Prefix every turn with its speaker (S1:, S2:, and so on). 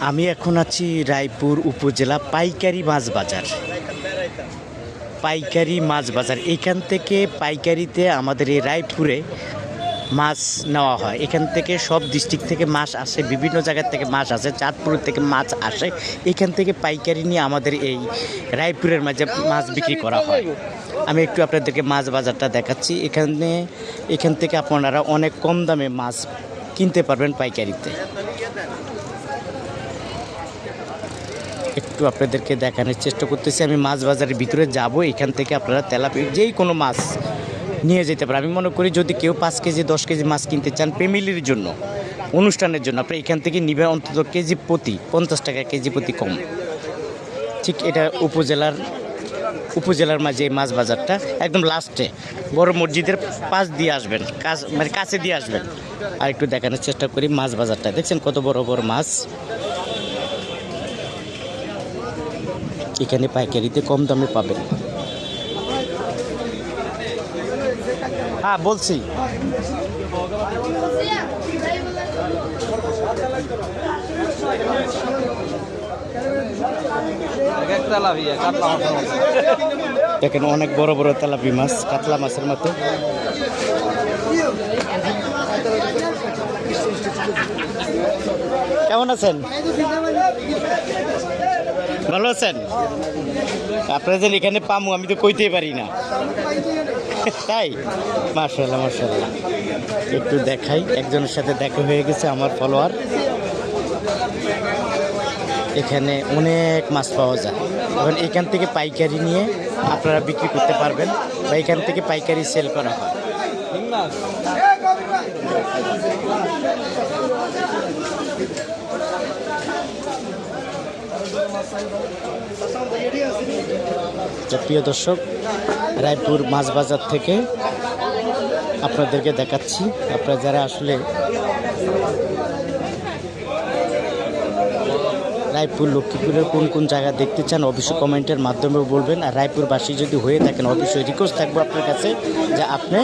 S1: আমি এখন আছি রায়পুর উপজেলা পাইকারি মাছ বাজার। পাইকারি মাছ বাজার। এখান থেকে পাইকারিতে আমাদের এই রায়পুরে মাছ নেওয়া হয়। এখান থেকে সব ডিস্ট্রিক্ট থেকে মাছ আসে, বিভিন্ন জায়গার থেকে মাছ আসে, চাঁদপুর থেকে মাছ আসে। এখান থেকে পাইকারি নিয়ে আমাদের এই রায়পুরের মাঝে মাছ বিক্রি করা হয়। আমি একটু আপনাদেরকে মাছ বাজারটা দেখাচ্ছি। এখানে, এখান থেকে আপনারা অনেক কম দামে মাছ কিনতে পারবেন পাইকারিতে। একটু আপনাদেরকে দেখানোর চেষ্টা করতেছি। আমি মাছ বাজারের ভিতরে যাব, এখান থেকে আপনারা তেলাপি যেই কোনো মাছ নিয়ে যেতে পারেন। আমি মনে করি যদি কেউ পাঁচ কেজি, দশ কেজি মাছ কিনতে চান ফ্যামিলির জন্য, অনুষ্ঠানের জন্য আপনি এখান থেকে নিবেন অন্তত কেজি প্রতি, পঞ্চাশ টাকা কেজি প্রতি কম। ঠিক এটা উপজেলার উপজেলার মাঝে মাছ বাজারটা, একদম লাস্টে, বড় মসজিদের পাশ দিয়ে আসবেন কাছ মানে কাছে দিয়ে আসবেন। আর একটু দেখানোর চেষ্টা করি মাছ বাজারটা। দেখছেন কত বড় বড় মাছ? এখানে পাইকারিতে কম দামে পাবেন। হ্যাঁ বলছি। এখানে অনেক বড় বড় তেলাপি মাছ কাতলা মাছের মতো। কেমন আছেন? ভালো আছেন? আপনারা যেন এখানে পামু, আমি তো কইতেই পারি না। তাই? মার্শাল্লাহ মার্শাল্লাহ একটু দেখাই, একজনের সাথে দেখা হয়ে গেছে আমার ফলোয়ার এখানে অনেক মাছ পাওয়া যায়। এখন এখান থেকে পাইকারি নিয়ে আপনারা বিক্রি করতে পারবেন বা এখান থেকে পাইকারি সেল করা হয়। প্রিয় দর্শক, রায়পুর মাছ বাজার থেকে আপনাদেরকে দেখাচ্ছি। আপনারা যারা আসলে রায়পুর লক্ষ্মীপুরের কোন কোন জায়গা দেখতে চান, অবশ্যই কমেন্টের মাধ্যমে বলবেন। আর রায়পুরবাসী যদি হয়ে থাকেন, অবশ্যই রিকোয়েস্ট থাকব আপনার কাছে যে আপনি